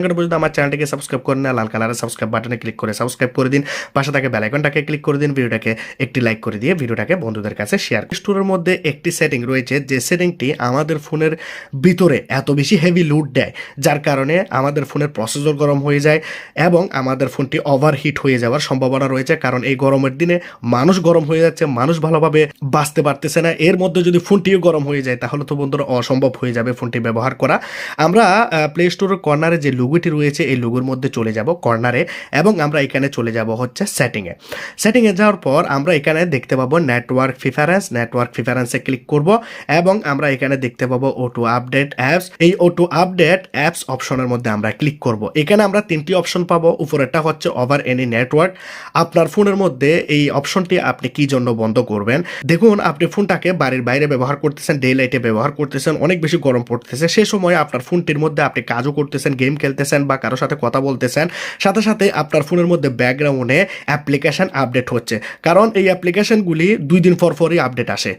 এখনও আমার চ্যানেলটিকে সাবস্ক্রাইব করে না, লাল কালারের সাবস্ক্রাইব বাটনে ক্লিক করে সাবস্ক্রাইব করে দিন। পাশে থাকে বেল আইকনটাকে ক্লিক করে দিন, ভিডিওটাকে একটি লাইক করে দিয়ে ভিডিওটাকে বন্ধুদের কাছে শেয়ার স্টোরের মধ্যে একটি সেটিং রয়েছে, যে সেটিংটি আমাদের ফোনের ভিতরে এত বেশি হেভি লুট দেয়, যার কারণে আমাদের ফোনের প্রসেসর গরম হয়ে যায় এবং আমাদের ফোনটি ওভারহিট হয়ে যাওয়ার সম্ভাবনা রয়েছে, কারণ এই গরমের দিনে মানুষ গরম হয়ে যাচ্ছে, মানুষ ভালোভাবে বাঁচতে পারতেছে না। এর মধ্যে যদি ফোনটিও গরম হয়ে যায়, তাহলে তো বন্ধুরা অসম্ভব হয়ে যাবে ফোনটি ব্যবহার করা। আমরা প্লে স্টোরের কর্নারে যে লুগুটি রয়েছে, এই লুগুর মধ্যে চলে যাব কর্নারে এবং আমরা এখানে চলে যাব হচ্ছে সেটিংয়ে। সেটিংয়ে যাওয়ার পর আমরা এখানে দেখতে পাবো নেটওয়ার্ক প্রিফারেন্স নেটওয়ার্ক প্রিফারেন্সে ক্লিক করব এবং আমরা এখানে দেখতে পাবো ওটু আপডেট অ্যাপস এই ওটু আপডেট অ্যাপস অপশনের মধ্যে আমরা ক্লিক করব। এখানে আমরা তিনটি অপশন পাবো, উপরেরটা হচ্ছে ওভার এনি নেটওয়ার্ক আপনার ফোনের মধ্যে এই অপশনটি আপনি কি জন্য বন্ধ করবেন? দেখুন, আপনি ফোনটাকে বাড়ির বাইরে ব্যবহার করতেছেন ডে লাইটে ব্যবহার করতেছেন, অনেক বেশি গরম পড়তেছে। সে সময় আপনার ফোনটির মধ্যে আপনি কাজও করতেছেন গেম খেলতেছেন বা কারোর সাথে কথা বলতেছেন, সাথে সাথে আপনার ফোনের মধ্যে ব্যাকগ্রাউন্ডে অ্যাপ্লিকেশান আপডেট হচ্ছে। কারণ এই অ্যাপ্লিকেশানগুলি দুই দিন পর পরই আপডেট আসে।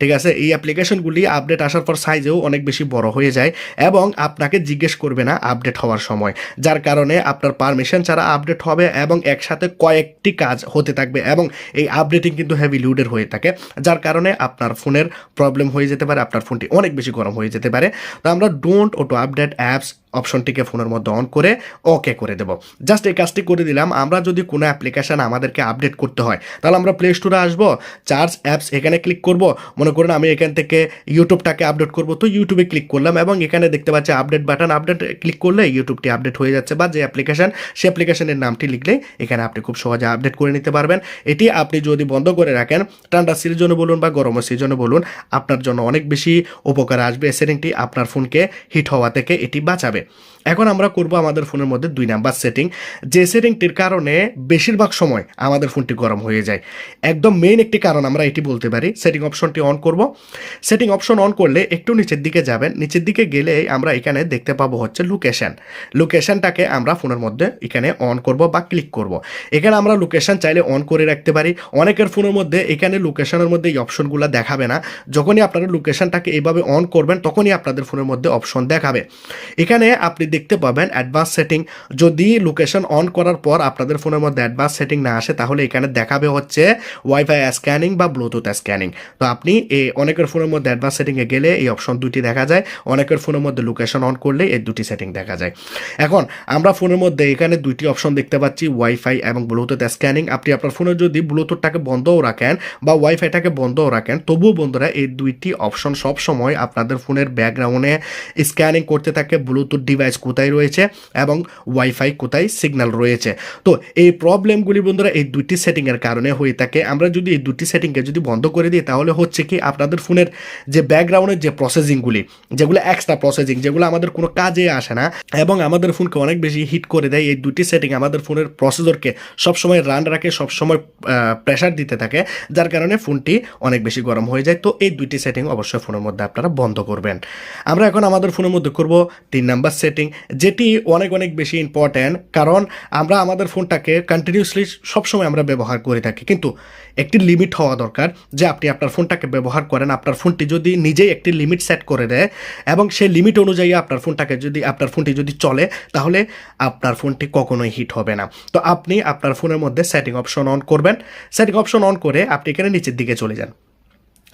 ঠিক আছে? এই অ্যাপ্লিকেশনগুলি আপডেট আসার পর সাইজেও অনেক বেশি বড় হয়ে যায় এবং আপনাকে জিজ্ঞেস করবে না আপডেট হওয়ার সময়। যার কারণে আপনার পারমিশন ছাড়া আপডেট হবে এবং একসাথে কয়েকটি কাজ হতে থাকবে এবং এই আপডেটিং কিন্তু হেভি লোডের হয়ে থাকে। যার কারণে আপনার ফোনের প্রবলেম হয়ে যেতে পারে, আপনার ফোনটি অনেক বেশি গরম হয়ে যেতে পারে। তো আমরা ডোন্ট অটো আপডেট অ্যাপস অপশনটিকে ফোনের মধ্যে অন করে ওকে করে দেবো। জাস্ট এই কাজটি করে দিলাম। আমরা যদি কোনো অ্যাপ্লিকেশান আমাদেরকে আপডেট করতে হয়, তাহলে আমরা প্লে স্টোরে আসব চার্জ অ্যাপস এখানে ক্লিক করব। মনে করুন আমি এখান থেকে ইউটিউবটাকে আপডেট করব। তো ইউটিউবে ক্লিক করলাম এবং এখানে দেখতে পাচ্ছি আপডেট বাটন আপডেট ক্লিক করলে ইউটিউবটি আপডেট হয়ে যাচ্ছে বা যে অ্যাপ্লিকেশান সে অ্যাপ্লিকেশনের নামটি লিখলে এখানে আপনি খুব সহজে আপডেট করে নিতে পারবেন। এটি আপনি যদি বন্ধ করে রাখেন, ঠান্ডা সিজনে বলুন বা গরমের সিজনে বলুন, আপনার জন্য অনেক বেশি উপকার আসবে। সেটিংটি আপনার ফোনকে হিট হওয়া থেকে এটি বাঁচাবে। এখন আমরা করব আমাদের ফোনের মধ্যে দুই নাম্বার সেটিং যে সেটিংটির কারণে বেশিরভাগ সময় আমাদের ফোনটি গরম হয়ে যায়। একদম মেইন একটি কারণ আমরা এটি বলতে পারি সেটিং অপশনটি অন করব। সেটিং অপশন অন করলে একটু নিচের দিকে যাবেন। নিচের দিকে গেলে আমরা এখানে দেখতে পাবো হচ্ছে লোকেশন লোকেশনটাকে আমরা ফোনের মধ্যে এখানে অন করব বা ক্লিক করব। এখানে আমরা লোকেশন চাইলে অন করে রাখতে পারি। অনেকের ফোনের মধ্যে এখানে লোকেশনের মধ্যে এই অপশনগুলো দেখাবে না। যখনই আপনারা লোকেশানটাকে এইভাবে অন করবেন, তখনই আপনাদের ফোনের মধ্যে অপশন দেখাবে। এখানে আপনি দেখতে পাবেন অ্যাডভান্স সেটিং যদি লোকেশন অন করার পর আপনাদের ফোনের মধ্যে অ্যাডভান্স সেটিং না আসে, তাহলে এখানে দেখাবে হচ্ছে ওয়াইফাই স্ক্যানিং বা ব্লুটুথ স্ক্যানিং তো আপনি এই অনেকের ফোনের মধ্যে অ্যাডভান্স সেটিংয়ে গেলে এই অপশন দুটি দেখা যায়। অনেকের ফোনের মধ্যে লোকেশন অন করলে এই দুটি সেটিং দেখা যায়। এখন আমরা ফোনের মধ্যে এখানে দুইটি অপশন দেখতে পাচ্ছি ওয়াইফাই এবং ব্লুটুথ স্ক্যানিং আপনি আপনার ফোনে যদি ব্লুটুথটাকে বন্ধও রাখেন বা ওয়াইফাইটাকে বন্ধও রাখেন, তবুও বন্ধুরা এই দুইটি অপশন সব সময় আপনাদের ফোনের ব্যাকগ্রাউন্ডে স্ক্যানিং করতে থাকে ব্লুটুথ ডিভাইস কোথায় রয়েছে এবং ওয়াইফাই কোথায় সিগন্যাল রয়েছে। তো এই প্রবলেমগুলি বন্ধুরা এই দুইটি সেটিংয়ের কারণে হয়ে থাকে। আমরা যদি এই দুটি সেটিংকে যদি বন্ধ করে দিই, তাহলে হচ্ছে কি আপনাদের ফোনের যে ব্যাকগ্রাউন্ডের যে প্রসেসিংগুলি যেগুলো এক্সট্রা প্রসেসিং যেগুলো আমাদের কোনো কাজে আসে না, এবং আমাদের ফোনকে অনেক বেশি হিট করে দেয়, এই দুটি সেটিং আমাদের ফোনের প্রসেসরকে সবসময় রান রাখে, সবসময় প্রেশার দিতে থাকে, যার কারণে ফোনটি অনেক বেশি গরম হয়ে যায়। তো এই দুইটি সেটিং অবশ্যই ফোনের মধ্যে আপনারা বন্ধ করবেন। আমরা এখন আমাদের ফোনের মধ্যে করব তিন নাম্বার সেটিং যেটি অনেক অনেক বেশি ইম্পর্ট্যান্ট কারণ আমরা আমাদের ফোনটাকে কন্টিনিউসলি সবসময় আমরা ব্যবহার করে থাকি। কিন্তু একটি লিমিট হওয়া দরকার যে আপনি আপনার ফোনটাকে ব্যবহার করেন, আপনার ফোনটি যদি নিজেই একটি লিমিট সেট করে দেয় এবং সেই লিমিট অনুযায়ী আপনার ফোনটাকে যদি, আপনার ফোনটি যদি চলে, তাহলে আপনার ফোনটি কখনোই হিট হবে না। তো আপনি আপনার ফোনের মধ্যে সেটিং অপশন অন করবেন। সেটিং অপশন অন করে আপনি এখানে নিচের দিকে চলে যান।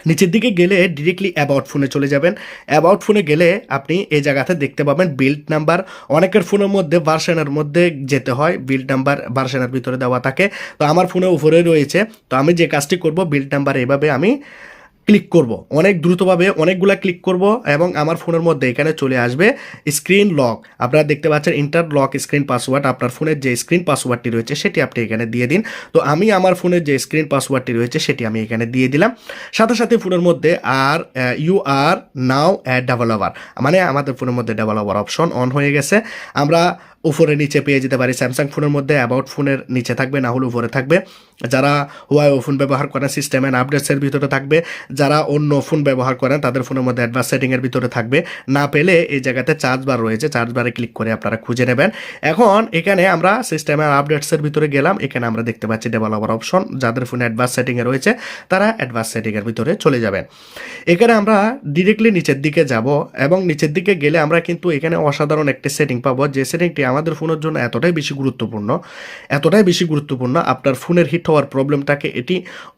নিচের দিকে গেলে ডিরেক্টলি অ্যাবাউট ফোনে চলে যাবেন। অ্যাবাউট ফোনে গেলে আপনি এই জায়গাতে দেখতে পাবেন বিল্ড নাম্বার অনেকের ফোনের মধ্যে ভার্সেনের মধ্যে যেতে হয় বিল্ড নাম্বার ভার্সেনের ভিতরে দেওয়া থাকে। তো আমার ফোনে উপরে রয়েছে। তো আমি যে কাজটি করব বিল্ড নাম্বার এভাবে আমি ক্লিক করব। অনেক দ্রুতভাবে অনেকগুলা ক্লিক করব এবং আমার ফোনের মধ্যে এখানে চলে আসবে স্ক্রিন লক। আপনারা দেখতে পাচ্ছেন ইন্টার লক স্ক্রিন পাসওয়ার্ড। আপনার ফোনের যে স্ক্রিন পাসওয়ার্ডটি রয়েছে সেটি আপনি এখানে দিয়ে দিন। তো আমি আমার ফোনের যে স্ক্রিন পাসওয়ার্ডটি রয়েছে সেটি আমি এখানে দিয়ে দিলাম। সাথে সাথে ফোনের মধ্যে আর you are now a developer মানে আমাদের ফোনের মধ্যে ডেভেলপার অপশন অন হয়ে গেছে। আমরা উপরে নিচে পেয়ে যেতে পারি। স্যামসাং ফোনের মধ্যে অ্যাবাউট ফোনের নিচে থাকবে, না হলে উপরে থাকবে। যারা হুয়াই ফোন ব্যবহার করেন সিস্টেম অ্যান্ড আপডেটসের ভিতরে থাকবে, যারা অন্য ফোন ব্যবহার করেন তাদের ফোনের মধ্যে অ্যাডভান্স সেটিংয়ের ভিতরে থাকবে। না পেলে এই জায়গাতে চার্জ বার রয়েছে চার্জ বারে ক্লিক করে আপনারা খুঁজে নেবেন। এখন এখানে আমরা সিস্টেম অ্যান্ড আপডেটসের ভিতরে গেলাম। এখানে আমরা দেখতে পাচ্ছি ডেভেলপার অপশন যাদের ফোনে অ্যাডভান্স সেটিংয়ে রয়েছে, তারা অ্যাডভান্স সেটিংয়ের ভিতরে চলে যাবেন। এখানে আমরা ডিরেক্টলি নিচের দিকে যাব এবং নিচের দিকে গেলে আমরা কিন্তু এখানে অসাধারণ একটি সেটিং পাবো। যে সেটিংটি আমাদের ফোনের জন্য এতটাই বেশি গুরুত্বপূর্ণ, এতটাই বেশি গুরুত্বপূর্ণ, আপনার ফোনের হিট হওয়ার প্রবলেমটাকে এটি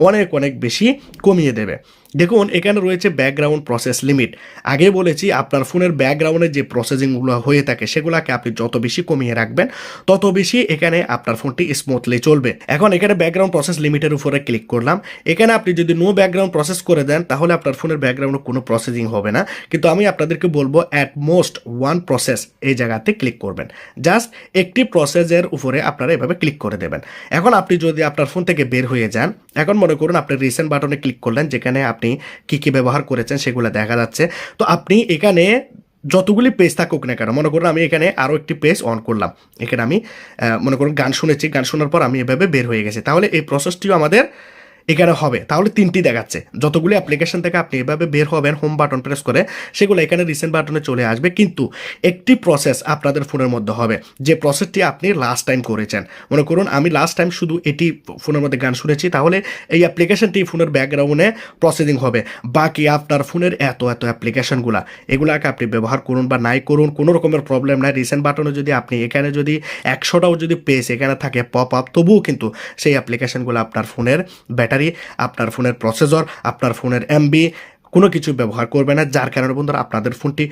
অনেক অনেক বেশি কমিয়ে দেবে। দেখুন, এখানে রয়েছে ব্যাকগ্রাউন্ড প্রসেস লিমিট আগে বলেছি, আপনার ফোনের ব্যাকগ্রাউন্ডের যে প্রসেসিংগুলো হয়ে থাকে, সেগুলোকে আপনি যত বেশি কমিয়ে রাখবেন, তত বেশি এখানে আপনার ফোনটি স্মুথলি চলবে। এখন এখানে ব্যাকগ্রাউন্ড প্রসেস লিমিটের উপরে ক্লিক করলাম। এখানে আপনি যদি নো ব্যাকগ্রাউন্ড প্রসেস করে দেন, তাহলে আপনার ফোনের ব্যাকগ্রাউন্ডে কোনো প্রসেসিং হবে না। কিন্তু আমি আপনাদেরকে বলব অ্যাট মোস্ট ওয়ান প্রসেস এই জায়গাতে ক্লিক করবেন। জাস্ট একটি প্রসেসের উপরে আপনারা এভাবে ক্লিক করে দেবেন। এখন আপনি যদি আপনার ফোন থেকে বের হয়ে যান, এখন মনে করুন, আপনি রিসেন্ট বাটনে ক্লিক করলেন, যেখানে আপনি কি কি ব্যবহার করেছেন সেগুলো দেখা যাচ্ছে। তো আপনি এখানে যতগুলি পেজ থাকুক না কেন, মনে করুন আমি এখানে আরও একটি পেজ অন করলাম। এখানে আমি মনে করুন গান শুনেছি, গান শোনার পর আমি এভাবে বের হয়ে গেছি। তাহলে এই প্রসেসটিও আমাদের এখানে হবে। তাহলে তিনটি দেখাচ্ছে। যতগুলি অ্যাপ্লিকেশন থেকে আপনি এভাবে বের হবেন হোম বাটন প্রেস করে, সেগুলো এখানে রিসেন্ট বাটনে চলে আসবে। কিন্তু একটি প্রসেস আপনাদের ফোনের মধ্যে হবে। যে প্রসেসটি আপনি লাস্ট টাইম করেছেন। মনে করুন, আমি লাস্ট টাইম শুধু এটি ফোনের মধ্যে গান শুনেছি। তাহলে এই অ্যাপ্লিকেশনটি ফোনের ব্যাকগ্রাউন্ডে প্রসেসিং হবে। বাকি আপনার ফোনের এত এত অ্যাপ্লিকেশনগুলো এগুলাকে আপনি ব্যবহার করুন বা নাই করুন, কোনো রকমের প্রবলেম নাই। রিসেন্ট বাটনে যদি আপনি এখানে যদি একশোটাও যদি পেজ এখানে থাকে পপ আপ তবুও কিন্তু সেই অ্যাপ্লিকেশনগুলো আপনার ফোনের ব্যাটারি, আপনার ফোনের প্রসেসর আপনার ফোনের এমবি কোনো কিছু ব্যবহার করবে না। যার কারণে বন্ধুরা, আপনাদের ফোনটি